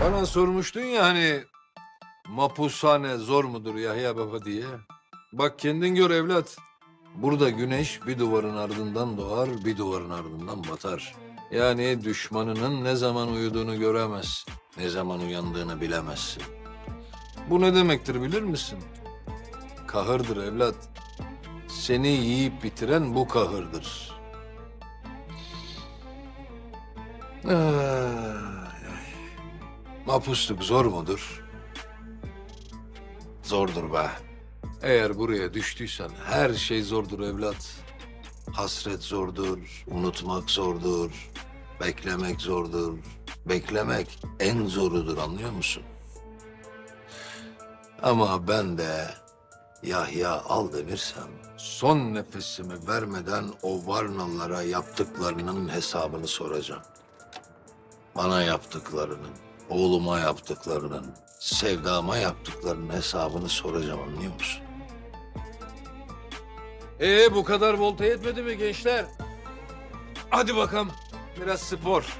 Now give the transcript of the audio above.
Bana sormuştun ya hani mapushane zor mudur Yahya Baba diye. Bak kendin gör evlat. Burada güneş bir duvarın ardından doğar, bir duvarın ardından batar. Yani düşmanının ne zaman uyuduğunu göremezsin, ne zaman uyandığını bilemezsin. Bu ne demektir bilir misin? Kahırdır evlat. Seni yiyip bitiren bu kahırdır. Ay. Mapusluk zor mudur? Zordur be. Eğer buraya düştüysen her şey zordur evlat. Hasret zordur, unutmak zordur, beklemek zordur. Beklemek en zorudur anlıyor musun? Ama ben de Yahya Aldemirsem son nefesimi vermeden o Varnalılara yaptıklarının hesabını soracağım. Bana yaptıklarının, oğluma yaptıklarının, sevdama yaptıklarının hesabını soracağım anlıyor musun? Ee bu kadar volta yetmedi mi gençler? Hadi bakalım biraz spor.